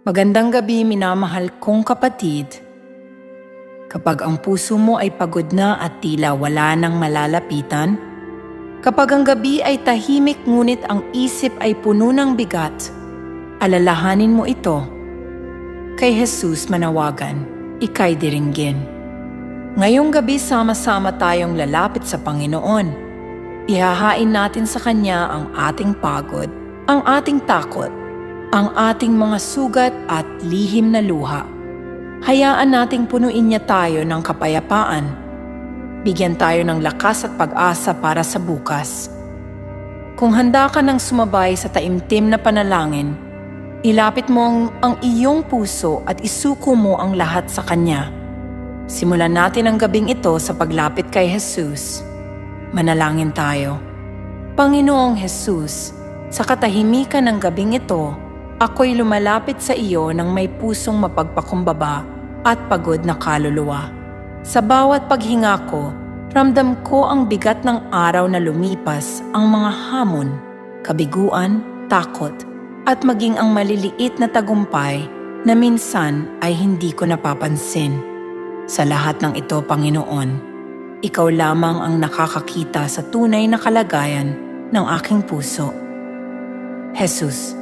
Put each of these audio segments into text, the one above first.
Magandang gabi minamahal kong kapatid. Kapag ang puso mo ay pagod na at tila wala nang malalapitan, kapag ang gabi ay tahimik ngunit ang isip ay puno ng bigat, alalahanin mo ito. Kay Jesus manawagan, ikay diringgin. Ngayong gabi sama-sama tayong lalapit sa Panginoon. Ihahain natin sa Kanya ang ating pagod, ang ating takot, ang ating mga sugat at lihim na luha. Hayaan nating punuin niya tayo ng kapayapaan. Bigyan tayo ng lakas at pag-asa para sa bukas. Kung handa ka ng sumabay sa taimtim na panalangin, ilapit mo ang, iyong puso at isuko mo ang lahat sa Kanya. Simulan natin ang gabing ito sa paglapit kay Jesus. Manalangin tayo. Panginoong Jesus, sa katahimikan ng gabing ito, ako'y lumalapit sa iyo ng may pusong mapagpakumbaba at pagod na kaluluwa. Sa bawat paghinga ko, ramdam ko ang bigat ng araw na lumipas ang mga hamon, kabiguan, takot, at maging ang maliliit na tagumpay na minsan ay hindi ko napapansin. Sa lahat ng ito, Panginoon, ikaw lamang ang nakakakita sa tunay na kalagayan ng aking puso. Jesus,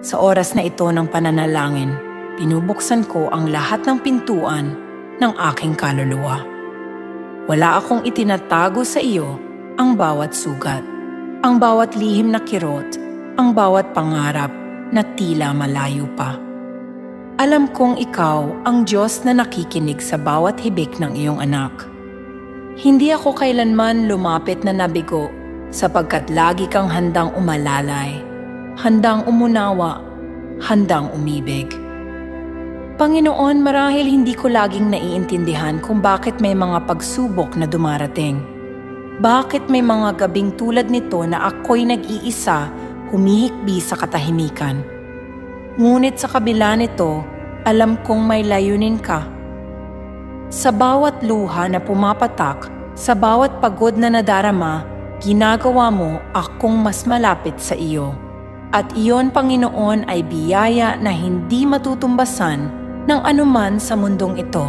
sa oras na ito ng pananalangin, pinubuksan ko ang lahat ng pintuan ng aking kaluluwa. Wala akong itinatago sa iyo ang bawat sugat, ang bawat lihim na kirot, ang bawat pangarap na tila malayo pa. Alam kong ikaw ang Diyos na nakikinig sa bawat hibik ng iyong anak. Hindi ako kailanman lumapit na nabigo sapagkat lagi kang handang umalalay, handang umunawa, handang umibig. Panginoon, marahil hindi ko laging naiintindihan kung bakit may mga pagsubok na dumarating. Bakit may mga gabing tulad nito na ako'y nag-iisa, humihikbi sa katahimikan. Ngunit sa kabila nito, alam kong may layunin ka. Sa bawat luha na pumapatak, sa bawat pagod na nadarama, ginagawa mo akong mas malapit sa iyo. At iyon, Panginoon, ay biyaya na hindi matutumbasan ng anuman sa mundong ito.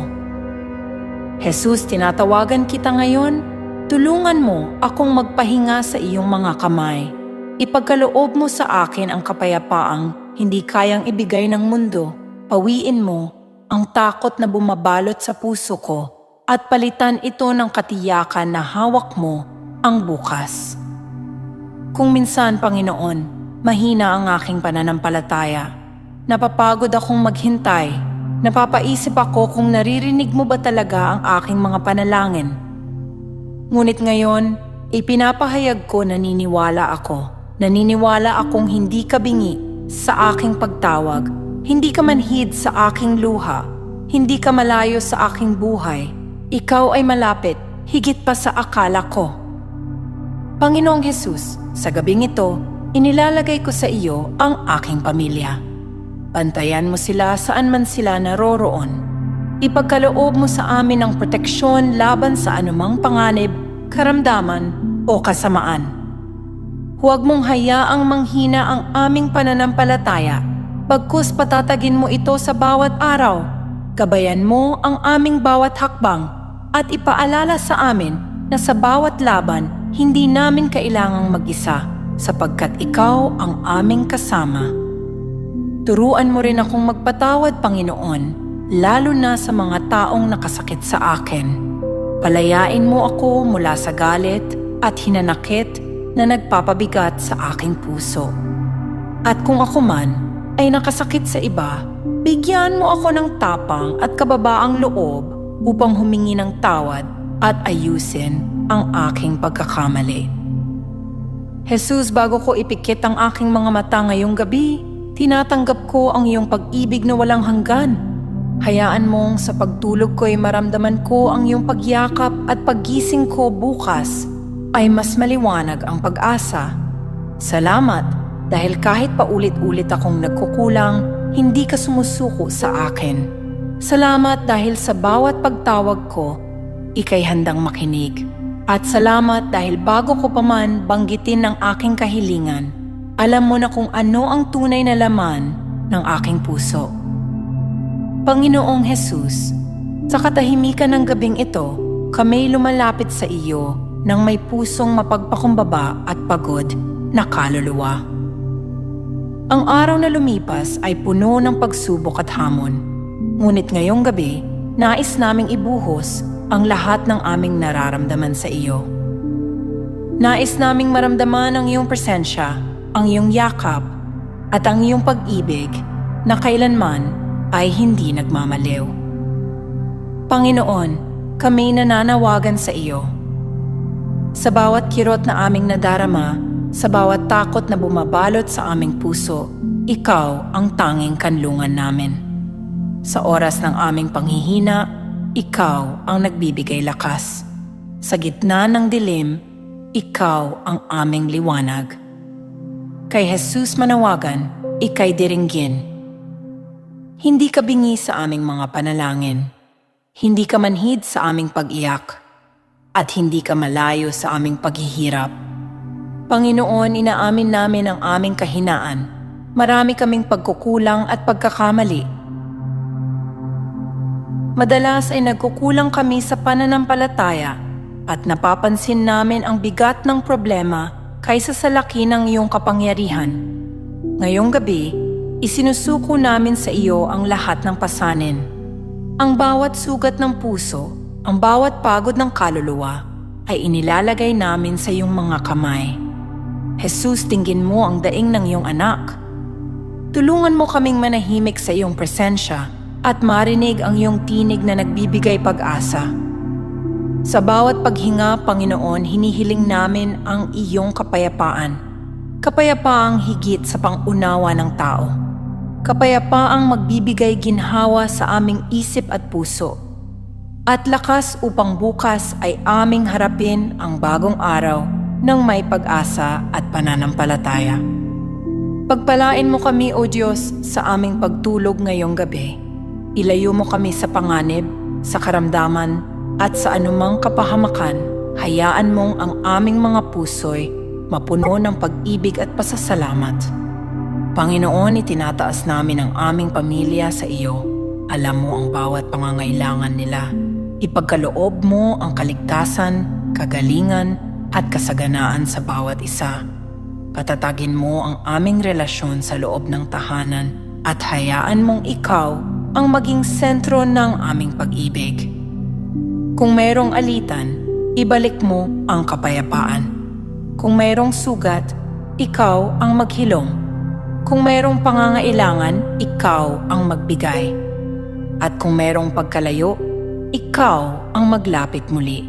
Jesus, tinatawagan kita ngayon, tulungan mo akong magpahinga sa iyong mga kamay. Ipagkaloob mo sa akin ang kapayapaang hindi kayang ibigay ng mundo. Pawiin mo ang takot na bumabalot sa puso ko at palitan ito ng katiyakan na hawak mo ang bukas. Kung minsan, Panginoon, mahina ang aking pananampalataya. Napapagod akong maghintay. Napapaisip ako kung naririnig mo ba talaga ang aking mga panalangin. Ngunit ngayon, ipinapahayag ko naniniwala ako. Naniniwala akong hindi ka bingi sa aking pagtawag. Hindi ka manhid sa aking luha. Hindi ka malayo sa aking buhay. Ikaw ay malapit, higit pa sa akala ko. Panginoong Hesus, sa gabing ito, inilalagay ko sa iyo ang aking pamilya. Bantayan mo sila saan man sila naroroon. Ipagkaloob mo sa amin ang proteksyon laban sa anumang panganib, karamdaman o kasamaan. Huwag mong hayaang manghina ang aming pananampalataya, bagkus patatagin mo ito sa bawat araw. Gabayan mo ang aming bawat hakbang at ipaalala sa amin na sa bawat laban hindi namin kailangang mag-isa sapagkat ikaw ang aming kasama. Turuan mo rin akong magpatawad, Panginoon, lalo na sa mga taong nakasakit sa akin. Palayain mo ako mula sa galit at hinanakit na nagpapabigat sa aking puso. At kung ako man ay nakasakit sa iba, bigyan mo ako ng tapang at kababaang loob upang humingi ng tawad at ayusin ang aking pagkakamali. Jesus, bago ko ipikit ang aking mga mata ngayong gabi, tinatanggap ko ang iyong pag-ibig na walang hanggan. Hayaan mong sa pagtulog ko ay maramdaman ko ang iyong pagyakap at paggising ko bukas ay mas maliwanag ang pag-asa. Salamat dahil kahit paulit-ulit akong nagkukulang, hindi ka sumusuko sa akin. Salamat dahil sa bawat pagtawag ko, ikay handang makinig. At salamat dahil bago ko pa man banggitin ang aking kahilingan, alam mo na kung ano ang tunay na laman ng aking puso. Panginoong Jesus, sa katahimikan ng gabing ito, kami lumalapit sa iyo ng may pusong mapagpakumbaba at pagod na kaluluwa. Ang araw na lumipas ay puno ng pagsubok at hamon. Ngunit ngayong gabi, nais naming ibuhos ang lahat ng aming nararamdaman sa iyo. Nais naming maramdaman ang iyong presensya, ang iyong yakap, at ang iyong pag-ibig na kailanman ay hindi nagmamaliw. Panginoon, kami nananawagan sa iyo. Sa bawat kirot na aming nadarama, sa bawat takot na bumabalot sa aming puso, ikaw ang tanging kanlungan namin. Sa oras ng aming panghihina, ikaw ang nagbibigay lakas. Sa gitna ng dilim, ikaw ang aming liwanag. Kay Jesus manawagan, ikay diringgin. Hindi ka bingi sa aming mga panalangin. Hindi ka manhid sa aming pag-iyak. At hindi ka malayo sa aming paghihirap. Panginoon, inaamin namin ang aming kahinaan. Marami kaming pagkukulang at pagkakamali. Madalas ay nagkukulang kami sa pananampalataya at napapansin namin ang bigat ng problema kaysa sa laki ng iyong kapangyarihan. Ngayong gabi, isinusuko namin sa iyo ang lahat ng pasanin. Ang bawat sugat ng puso, ang bawat pagod ng kaluluwa, ay inilalagay namin sa iyong mga kamay. Jesus, tingin mo ang daing ng iyong anak. Tulungan mo kaming manahimik sa iyong presensya at marinig ang iyong tinig na nagbibigay pag-asa. Sa bawat paghinga, Panginoon, hinihiling namin ang iyong kapayapaan. Kapayapaang higit sa pangunawa ng tao. Kapayapaang magbibigay ginhawa sa aming isip at puso. At lakas upang bukas ay aming harapin ang bagong araw ng may pag-asa at pananampalataya. Pagpalain mo kami, O Diyos, sa aming pagtulog ngayong gabi. Ilayo mo kami sa panganib, sa karamdaman, at sa anumang kapahamakan. Hayaan mong ang aming mga puso'y mapuno ng pag-ibig at pasasalamat. Panginoon, itinataas namin ang aming pamilya sa iyo. Alam mo ang bawat pangangailangan nila. Ipagkaloob mo ang kaligtasan, kagalingan, at kasaganaan sa bawat isa. Patatagin mo ang aming relasyon sa loob ng tahanan at hayaan mong ikaw ang maging sentro ng aming pag-ibig. Kung mayroong alitan, ibalik mo ang kapayapaan. Kung mayroong sugat, ikaw ang maghilom. Kung mayroong pangangailangan, ikaw ang magbigay. At kung mayroong pagkalayo, ikaw ang maglapit muli.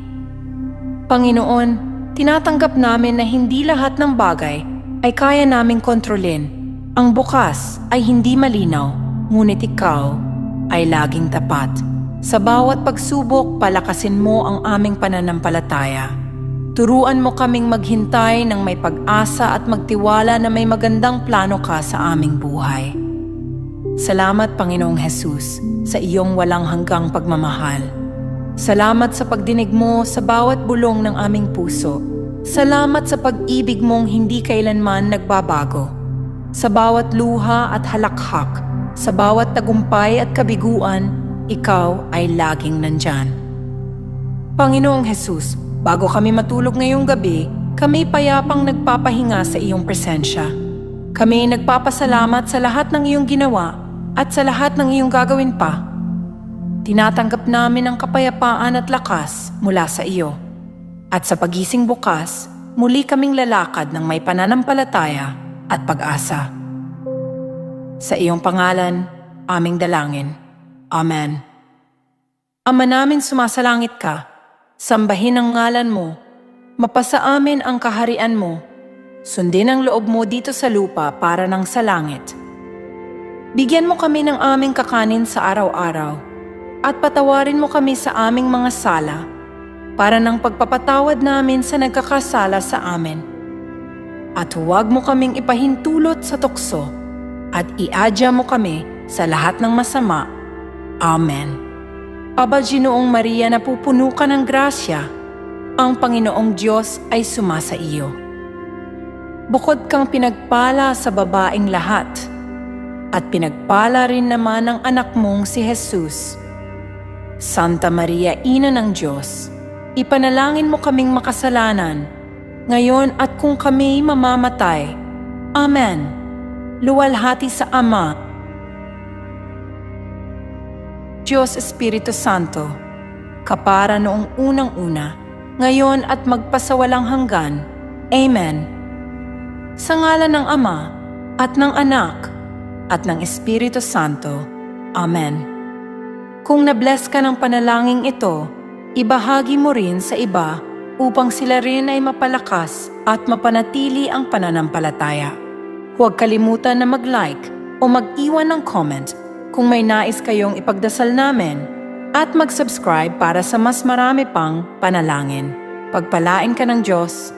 Panginoon, tinatanggap namin na hindi lahat ng bagay ay kaya naming kontrolin. Ang bukas ay hindi malinaw, ngunit ikaw ay laging tapat. Sa bawat pagsubok, palakasin mo ang aming pananampalataya. Turuan mo kaming maghintay ng may pag-asa at magtiwala na may magandang plano ka sa aming buhay. Salamat Panginoong Hesus sa iyong walang hanggang pagmamahal. Salamat sa pagdinig mo sa bawat bulong ng aming puso. Salamat sa pag-ibig mong hindi kailanman nagbabago. Sa bawat luha at halakhak, sa bawat tagumpay at kabiguan, ikaw ay laging nandyan. Panginoong Hesus, bago kami matulog ngayong gabi, kami payapang nagpapahinga sa iyong presensya. Kami nagpapasalamat sa lahat ng iyong ginawa at sa lahat ng iyong gagawin pa. Tinatanggap namin ang kapayapaan at lakas mula sa iyo. At sa pagising bukas, muli kaming lalakad ng may pananampalataya at pag-asa. Sa iyong pangalan, aming dalangin. Amen. Ama namin sumasalangit ka, sambahin ang ngalan mo, mapasa amin ang kaharian mo, sundin ang loob mo dito sa lupa para ng sa langit. Bigyan mo kami ng aming kakanin sa araw-araw, at patawarin mo kami sa aming mga sala, para ng pagpapatawad namin sa nagkakasala sa amin. At huwag mo kaming ipahintulot sa tukso, at iadya mo kami sa lahat ng masama. Amen. Aba Ginoong Maria na pupuno ka ng grasya, ang Panginoong Diyos ay sumasa iyo. Bukod kang pinagpala sa babaing lahat, at pinagpala rin naman ang anak mong si Jesus. Santa Maria, Ina ng Diyos, ipanalangin mo kaming makasalanan, ngayon at kung kami mamamatay. Amen. Luwalhati sa Ama, Diyos Espiritu Santo, kapara noong unang-una, ngayon at magpasawalang hanggan. Amen. Sa ngalan ng Ama, at ng Anak, at ng Espiritu Santo. Amen. Kung nabless ka ng panalangin ito, ibahagi mo rin sa iba upang sila rin ay mapalakas at mapanatili ang pananampalataya. Huwag kalimutan na mag-like o mag-iwan ng comment kung may nais kayong ipagdasal namin at mag-subscribe para sa mas marami pang panalangin. Pagpalain ka ng Diyos